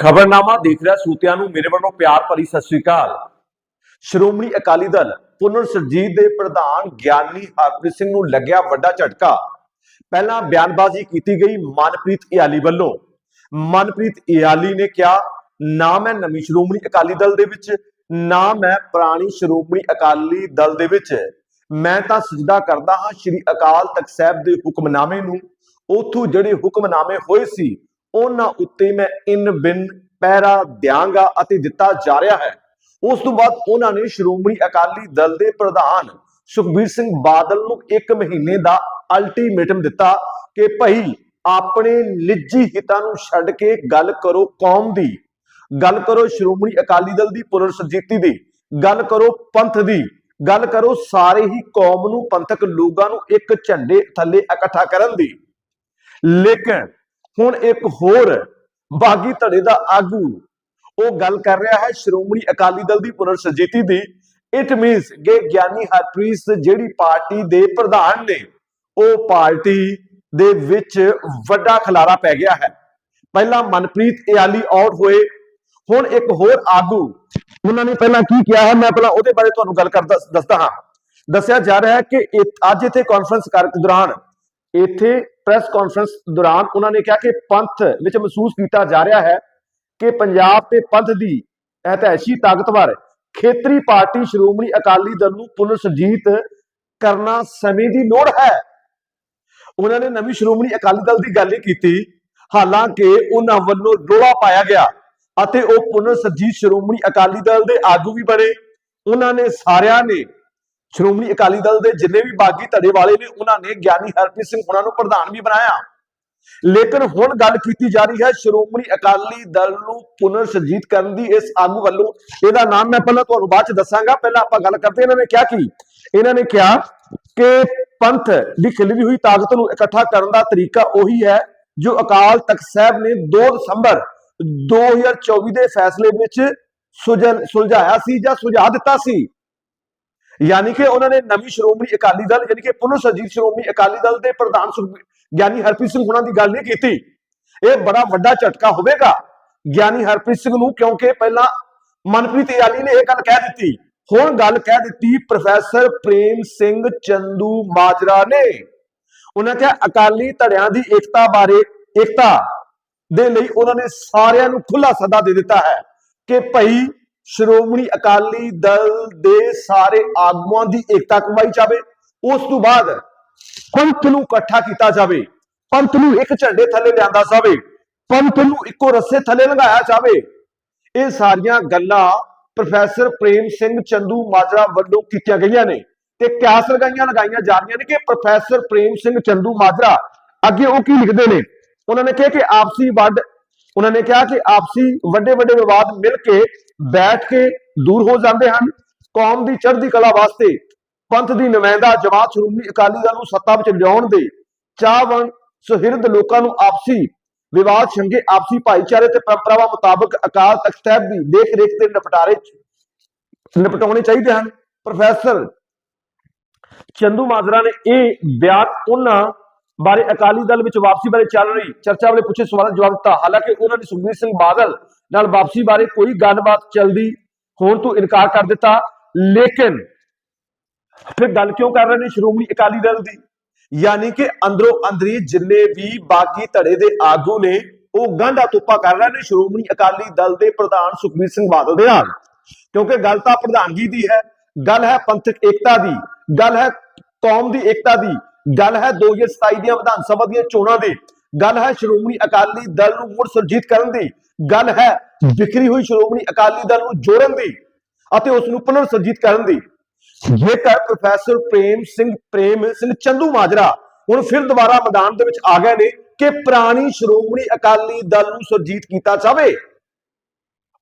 ਖਬਰਨਾਮਾ ਦੇਖ ਰਿਹਾ ਸੂਤਿਆਂ ਨੂੰ, ਮੇਰੇ ਵੱਲੋਂ ਪਿਆਰ ਭਰੀ ਸਤਿ ਸ੍ਰੀ ਅਕਾਲ। ਸ਼੍ਰੋਮਣੀ ਅਕਾਲੀ ਦਲ ਪੁਨਰ ਸਰਜੀਤ ਦੇ ਪ੍ਰਧਾਨ ਗਿਆਨੀ ਹਰਪ੍ਰੀਤ ਸਿੰਘ ਨੂੰ ਲੱਗਿਆ ਵੱਡਾ ਝਟਕਾ। ਪਹਿਲਾਂ ਬਿਆਨਬਾਜ਼ੀ ਕੀਤੀ ਗਈ ਮਨਪ੍ਰੀਤ ਇਆਲੀ ਵੱਲੋਂ। ਮਨਪ੍ਰੀਤ ਇਆਲੀ ਨੇ ਕਿਹਾ, ਨਾ ਮੈਂ ਨਵੀਂ ਸ਼੍ਰੋਮਣੀ ਅਕਾਲੀ ਦਲ ਦੇ ਵਿੱਚ, ਨਾ ਮੈਂ ਪੁਰਾਣੀ ਸ਼੍ਰੋਮਣੀ ਅਕਾਲੀ ਦਲ ਦੇ ਵਿੱਚ। ਮੈਂ ਤਾਂ ਸਜਦਾ ਕਰਦਾ ਹਾਂ ਸ੍ਰੀ ਅਕਾਲ ਤਖਤ ਸਾਹਿਬ ਦੇ ਹੁਕਮਨਾਮੇ ਨੂੰ। ਉਥੋਂ ਜਿਹੜੇ ਹੁਕਮਨਾਮੇ ਹੋਏ ਸੀ ਉਹਨਾਂ ਉੱਤੇ ਮੈਂ ਇਨ ਬਿਨ ਪਹਿਰਾ ਦਿਆਂਗਾ ਅਤੇ ਦਿੱਤਾ ਜਾ ਰਿਹਾ ਹੈ। ਉਸ ਤੋਂ ਬਾਅਦ ਉਹਨਾਂ ਨੇ ਸ਼੍ਰੋਮਣੀ ਅਕਾਲੀ ਦਲ ਦੇ ਪ੍ਰਧਾਨ ਸੁਖਬੀਰ ਸਿੰਘ ਬਾਦਲ ਨੂੰ 1 ਮਹੀਨੇ ਦਾ ਅਲਟੀਮੇਟਮ ਦਿੱਤਾ ਕਿ ਭਾਈ ਆਪਣੇ ਨਿੱਜੀ ਹਿੱਤਾਂ ਨੂੰ ਛੱਡ ਕੇ ਗੱਲ ਕਰੋ ਕੌਮ ਦੀ, ਗੱਲ ਕਰੋ ਸ਼੍ਰੋਮਣੀ ਅਕਾਲੀ ਦਲ ਦੀ ਪੁਨਰਸਜੀਤੀ ਦੀ, ਗੱਲ ਕਰੋ ਪੰਥ ਦੀ, ਗੱਲ ਕਰੋ ਸਾਰੇ ਹੀ ਕੌਮ ਨੂੰ ਪੰਥਕ ਲੋਕਾਂ ਨੂੰ ਇੱਕ ਝੰਡੇ ਥੱਲੇ ਇਕੱਠਾ ਕਰਨ ਦੀ। ਲੇਕਿਨ ਹੁਣ ਇੱਕ ਹੋਰ ਬਾਗੀ ਧੜੇ ਦਾ ਆਗੂ ਉਹ ਗੱਲ ਕਰ ਰਿਹਾ ਹੈ, ਸ਼੍ਰੋਮਣੀ ਅਕਾਲੀ ਦਲ ਦੀ ਪੁਨਰ ਸਰਜੀਤੀ ਦੀ। ਇਟ ਮੀਨਸ ਕਿ ਗਿਆਨੀ ਹਰਪ੍ਰੀਤ ਜਿਹੜੀ ਪਾਰਟੀ ਦੇ ਪ੍ਰਧਾਨ ਨੇ, ਉਹ ਪਾਰਟੀ ਦੇ ਵਿੱਚ ਵੱਡਾ ਖਲਾਰਾ ਪੈ ਗਿਆ ਹੈ। ਪਹਿਲਾਂ ਮਨਪ੍ਰੀਤ ਇਆਲੀ ਆਊਟ ਹੋਏ, ਹੁਣ ਇੱਕ ਹੋਰ ਆਗੂ। ਉਹਨਾਂ ਨੇ ਪਹਿਲਾਂ ਕੀ ਕਿਹਾ ਹੈ, ਮੈਂ ਪਹਿਲਾਂ ਉਹਦੇ ਬਾਰੇ ਤੁਹਾਨੂੰ ਗੱਲ ਕਰਦਾ ਦੱਸਦਾ ਹਾਂ। ਦੱਸਿਆ ਜਾ ਰਿਹਾ ਹੈ ਕਿ ਅੱਜ ਇੱਥੇ ਕਾਨਫਰੰਸ ਕਰ ਦੌਰਾਨ ਇੱਥੇ ਪ੍ਰੈਸ ਕਾਨਫਰੰਸ ਦੌਰਾਨ ਉਹਨਾਂ ਨੇ ਕਿਹਾ ਕਿ ਪੰਥ ਵਿੱਚ ਮਹਿਸੂਸ ਕੀਤਾ ਜਾ ਰਿਹਾ ਹੈ ਕਿ ਪੰਜਾਬ ਤੇ ਪੰਥ ਦੀ ਐਤਿਹਾਸੀ ਤਾਕਤਵਰ ਖੇਤਰੀ ਪਾਰਟੀ ਸ਼੍ਰੋਮਣੀ ਅਕਾਲੀ ਦਲ ਨੂੰ ਪੁਨਰ ਸਰਜੀਤ ਕਰਨਾ ਸਮੇਂ ਦੀ ਲੋੜ ਹੈ। ਉਹਨਾਂ ਨੇ ਨਵੀਂ ਸ਼੍ਰੋਮਣੀ ਅਕਾਲੀ ਦਲ ਦੀ ਗੱਲ ਹੀ ਕੀਤੀ। ਹਾਲਾਂਕਿ ਉਹਨਾਂ ਵੱਲੋਂ ਰੋਲਾ ਪਾਇਆ ਗਿਆ ਅਤੇ ਉਹ ਪੁਨਰ ਸਰਜੀਤ ਸ਼੍ਰੋਮਣੀ ਅਕਾਲੀ ਦਲ ਦੇ ਆਗੂ ਵੀ ਬਣੇ। ਉਹਨਾਂ ਨੇ ਸਾਰਿਆਂ ਨੇ ਸ਼੍ਰੋਮਣੀ ਅਕਾਲੀ ਦਲ ਦੇ ਜਿੰਨੇ ਵੀ ਬਾਗੀ ਧੜੇ ਵਾਲੇ ਨੇ, ਉਹਨਾਂ ਨੇ ਗਿਆਨੀ ਹਰਪ੍ਰੀਤ ਸਿੰਘ ਉਹਨਾਂ ਨੂੰ ਪ੍ਰਧਾਨ ਵੀ ਬਣਾਇਆ। ਲੇਕਿਨ ਹੁਣ ਗੱਲ ਕੀਤੀ ਜਾ ਰਹੀ ਹੈ ਸ਼੍ਰੋਮਣੀ ਅਕਾਲੀ ਦਲ ਨੂੰ ਪੁਨਰ ਸੁਰਜੀਤ ਕਰਨ ਦੀ, ਇਸ ਆਗੂ ਵੱਲੋਂ। ਇਹਦਾ ਨਾਮ ਮੈਂ ਪਹਿਲਾਂ ਤੁਹਾਨੂੰ ਬਾਅਦ ਚ ਦੱਸਾਂਗਾ। ਪਹਿਲਾਂ ਆਪਾਂ ਗੱਲ ਕਰਦੇ ਇਹਨਾਂ ਨੇ ਕਿਹਾ ਕੀ? ਇਹਨਾਂ ਨੇ ਕਿਹਾ ਕਿ ਪੰਥ ਦੀ ਖਿਲਰੀ ਹੋਈ ਤਾਕਤ ਨੂੰ ਇਕੱਠਾ ਕਰਨ ਦਾ ਤਰੀਕਾ ਉਹੀ ਹੈ ਜੋ ਅਕਾਲ ਤਖਤ ਸਾਹਿਬ ਨੇ 2 ਦਸੰਬਰ 2024 ਦੇ ਫੈਸਲੇ ਵਿੱਚ ਸੁਲਝ- ਸੁਲਝਾਇਆ ਸੀ ਜਾਂ ਸੁਝਾ ਦਿੱਤਾ ਸੀ। ਯਾਨੀ ਕਿ ਉਹਨਾਂ ਨੇ ਨਵੀਂ ਸ਼੍ਰੋਮਣੀ ਅਕਾਲੀ ਦਲ, ਯਾਨੀ ਕਿ ਪੁਨਰ ਸਰਜੀਤ ਸ਼੍ਰੋਮਣੀ ਅਕਾਲੀ ਦਲ ਦੇ ਪ੍ਰਧਾਨ ਗਿਆਨੀ ਹਰਪ੍ਰੀਤ ਸਿੰਘ ਹੁਣਾਂ ਦੀ ਗੱਲ ਨਹੀਂ ਕੀਤੀ। ਇਹ ਬੜਾ ਵੱਡਾ ਝਟਕਾ ਹੋਵੇਗਾ ਗਿਆਨੀ ਹਰਪ੍ਰੀਤ ਸਿੰਘ ਨੂੰ, ਕਿਉਂਕਿ ਪਹਿਲਾਂ ਮਨਪ੍ਰੀਤ ਇਆਲੀ ਨੇ ਇਹ ਗੱਲ ਕਹਿ ਦਿੱਤੀ। ਹੁਣ ਗੱਲ ਕਹਿ ਦਿੱਤੀ ਪ੍ਰੋਫੈਸਰ ਪ੍ਰੇਮ ਸਿੰਘ ਚੰਦੂ ਮਾਜਰਾ ਨੇ। ਉਹਨਾਂ ਕਿਹਾ, ਅਕਾਲੀ ਧੜਿਆਂ ਦੀ ਏਕਤਾ ਬਾਰੇ ਏਕਤਾ ਦੇ ਲਈ ਉਹਨਾਂ ਨੇ ਸਾਰਿਆਂ ਨੂੰ ਖੁੱਲਾ ਸੱਦਾ ਦੇ ਦਿੱਤਾ ਹੈ ਕਿ ਭਾਈ ਸ਼੍ਰੋਮਣੀ ਅਕਾਲੀ ਦਲ ਦੇ ਸਾਰੇ ਆਗੂਆਂ ਦੀ ਏਕਤਾ ਕਮਾਈ ਜਾਵੇ, ਉਸ ਤੋਂ ਬਾਅਦ ਪੰਥ ਨੂੰ ਇਕੱਠਾ ਕੀਤਾ ਜਾਵੇ, ਪੰਥ ਨੂੰ ਇੱਕ ਝੰਡੇ ਥੱਲੇ ਲਿਆਂਦਾ ਜਾਵੇ, ਪੰਥ ਨੂੰ ਇੱਕੋ ਰੱਸੇ ਥੱਲੇ ਲੰਘਾਇਆ ਜਾਵੇ। ਇਹ ਸਾਰੀਆਂ ਗੱਲਾਂ ਪ੍ਰੋਫੈਸਰ ਪ੍ਰੇਮ ਸਿੰਘ ਚੰਦੂ ਮਾਜਰਾ ਵੱਲੋਂ ਕੀਤੀਆਂ ਗਈਆਂ ਨੇ ਤੇ ਕਿਆਸ ਲਗਾਈਆਂ ਲਗਾਈਆਂ ਜਾ ਰਹੀਆਂ ਨੇ ਕਿ ਪ੍ਰੋਫੈਸਰ ਪ੍ਰੇਮ ਸਿੰਘ ਚੰਦੂ ਮਾਜਰਾ ਅੱਗੇ ਉਹ ਕੀ ਲਿਖਦੇ ਨੇ? ਉਹਨਾਂ ਨੇ ਕਿਹਾ ਕਿ ਆਪਸੀ ਵੱਡ ਉਹਨਾਂ ਨੇ ਕਿਹਾ ਕਿ ਆਪਸੀ ਵੱਡੇ ਵੱਡੇ ਵਿਵਾਦ ਮਿਲ ਕੇ ਬੈਠ ਕੇ ਦੂਰ ਹੋ ਜਾਂਦੇ ਹਨ। ਕੌਮ ਦੀ ਚੜ੍ਹਦੀ ਕਲਾ ਵਾਸਤੇ ਪੰਥ ਦੀ ਨੁਮਾਇੰਦਾ ਜਮਾਤ ਸ਼੍ਰੋਮਣੀ ਅਕਾਲੀ ਦਲ ਨੂੰ ਸੱਤਾ ਵਿੱਚ ਲਿਆਉਣ ਦੇ ਚਾਹਵਨ ਸੁਹਿਰਦ ਲੋਕਾਂ ਨੂੰ ਆਪਸੀ ਵਿਵਾਦ ਛੰਗੇ ਆਪਸੀ ਭਾਈਚਾਰੇ ਤੇ ਪਰੰਪਰਾਵਾਂ ਮੁਤਾਬਕ ਅਕਾਲ ਤਖਤ ਸਾਹਿਬ ਦੀ ਦੇਖ ਰੇਖ ਤੇ ਨਿਪਟਾਰੇ ਚ ਨਿਪਟਾਉਣੇ ਚਾਹੀਦੇ ਹਨ। ਪ੍ਰੋਫੈਸਰ ਚੰਦੂ ਮਾਜਰਾ ਨੇ ਇਹ ਬਿਆਨ ਉਹਨਾਂ ਬਾਰੇ ਅਕਾਲੀ ਦਲ ਵਿੱਚ ਵਾਪਸੀ ਬਾਰੇ ਚੱਲ ਰਹੀ ਚਰਚਾ ਵਾਲੇ ਪੁੱਛੇ ਸਵਾਲਾਂ ਦਾ ਜਵਾਬ ਦਿੱਤਾ। ਹਾਲਾਂਕਿ ਉਹਨਾਂ ਨੇ ਸੁਖਬੀਰ ਸਿੰਘ ਬਾਦਲ ਨਾਲ ਵਾਪਸੀ ਬਾਰੇ ਕੋਈ ਗੱਲਬਾਤ ਚੱਲਦੀ ਹੋਣ ਤੋਂ ਇਨਕਾਰ ਕਰ ਦਿੱਤਾ। ਲੇਕਿਨ ਫਿਰ ਗੱਲ ਕਿਉਂ ਕਰ ਰਹੇ ਨੇ ਸ਼੍ਰੋਮਣੀ ਅਕਾਲੀ ਦਲ ਦੀ? ਯਾਨੀ ਕਿ ਅੰਦਰੋਂ ਅੰਦਰੀ ਜਿੰਨੇ ਵੀ ਬਾਗੀ ਧੜੇ ਦੇ ਆਗੂ ਨੇ, ਉਹ ਗਾਂਢਾ ਤੋਪਾ ਕਰ ਰਹੇ ਨੇ ਸ਼੍ਰੋਮਣੀ ਅਕਾਲੀ ਦਲ ਦੇ ਪ੍ਰਧਾਨ ਸੁਖਬੀਰ ਸਿੰਘ ਬਾਦਲ ਦੇ ਨਾਲ। ਕਿਉਂਕਿ ਗੱਲ ਤਾਂ ਪ੍ਰਧਾਨਗੀ ਦੀ ਹੈ, ਗੱਲ ਹੈ ਪੰਥਕ ਏਕਤਾ ਦੀ, ਗੱਲ ਹੈ ਕੌਮ ਦੀ ਏਕਤਾ ਦੀ। ਗੱਲ ਹੈ 2027 ਦੀਆਂ ਵਿਧਾਨ ਸਭਾ ਦੀਆਂ ਚੋਣਾਂ ਦੀ। ਗੱਲ ਹੈ ਸ਼੍ਰੋਮਣੀ ਅਕਾਲੀ ਦਲ ਨੂੰ ਮੁੜ ਸੁਰਜੀਤ ਕਰਨ ਦੀ। ਗੱਲ ਹੈ ਵਿਖਰੀ ਹੋਈ ਸ਼੍ਰੋਮਣੀ ਅਕਾਲੀ ਦਲ ਨੂੰ ਜੋੜਨ ਦੀ ਅਤੇ ਉਸ ਨੂੰ ਪੁਨਰ ਸੁਰਜੀਤ ਕਰਨ ਦੀ। ਜੇਕਰ ਪ੍ਰੋਫੈਸਰ ਪ੍ਰੇਮ ਸਿੰਘ ਪ੍ਰੇਮ ਸਿੰਘ ਚੰਦੂ ਮਾਜਰਾ ਹੁਣ ਫਿਰ ਦੁਬਾਰਾ ਮੈਦਾਨ ਦੇ ਵਿੱਚ ਆ ਗਏ ਨੇ ਕਿ ਪੁਰਾਣੀ ਸ਼੍ਰੋਮਣੀ ਅਕਾਲੀ ਦਲ ਨੂੰ ਸੁਰਜੀਤ ਕੀਤਾ ਜਾਵੇ।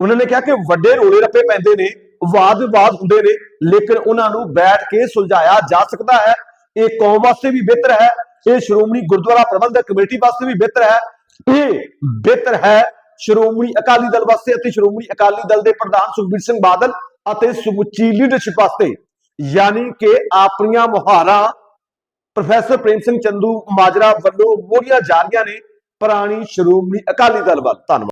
ਉਹਨਾਂ ਨੇ ਕਿਹਾ ਕਿ ਵੱਡੇ ਰੋਲੇ ਰੱਪੇ ਪੈਂਦੇ ਨੇ ਵਾਦ ਵਿਵਾਦ ਹੁੰਦੇ ਨੇ ਲੇਕਿਨ ਉਹਨਾਂ ਨੂੰ ਬੈਠ ਕੇ ਸੁਲਝਾਇਆ ਜਾ ਸਕਦਾ ਹੈ। ਇਹ ਕੌਮ ਵਾਸਤੇ ਵੀ ਬਿਹਤਰ ਹੈ, ਇਹ ਸ਼੍ਰੋਮਣੀ ਗੁਰਦੁਆਰਾ ਪ੍ਰਬੰਧਕ ਕਮੇਟੀ ਵਾਸਤੇ ਵੀ ਬਿਹਤਰ ਹੈ, ਇਹ ਬਿਹਤਰ ਹੈ ਸ਼੍ਰੋਮਣੀ ਅਕਾਲੀ ਦਲ ਵਾਸਤੇ ਅਤੇ ਸ਼੍ਰੋਮਣੀ ਅਕਾਲੀ ਦਲ ਦੇ ਪ੍ਰਧਾਨ ਸੁਖਬੀਰ ਸਿੰਘ ਬਾਦਲ ਅਤੇ ਸਮੁੱਚੀ ਲੀਡਰਸ਼ਿਪ ਵਾਸਤੇ। ਯਾਨੀ ਕਿ ਆਪਣੀਆਂ ਮੁਹਾਰਾਂ ਪ੍ਰੋਫੈਸਰ ਪ੍ਰੇਮ ਸਿੰਘ ਚੰਦੂ ਮਾਜਰਾ ਵੱਲੋਂ ਮੋੜੀਆਂ ਜਾ ਰਹੀਆਂ ਨੇ, ਪੁਰਾਣੀ ਸ਼੍ਰੋਮਣੀ ਅਕਾਲੀ ਦਲ ਵੱਲ। ਧੰਨਵਾਦ।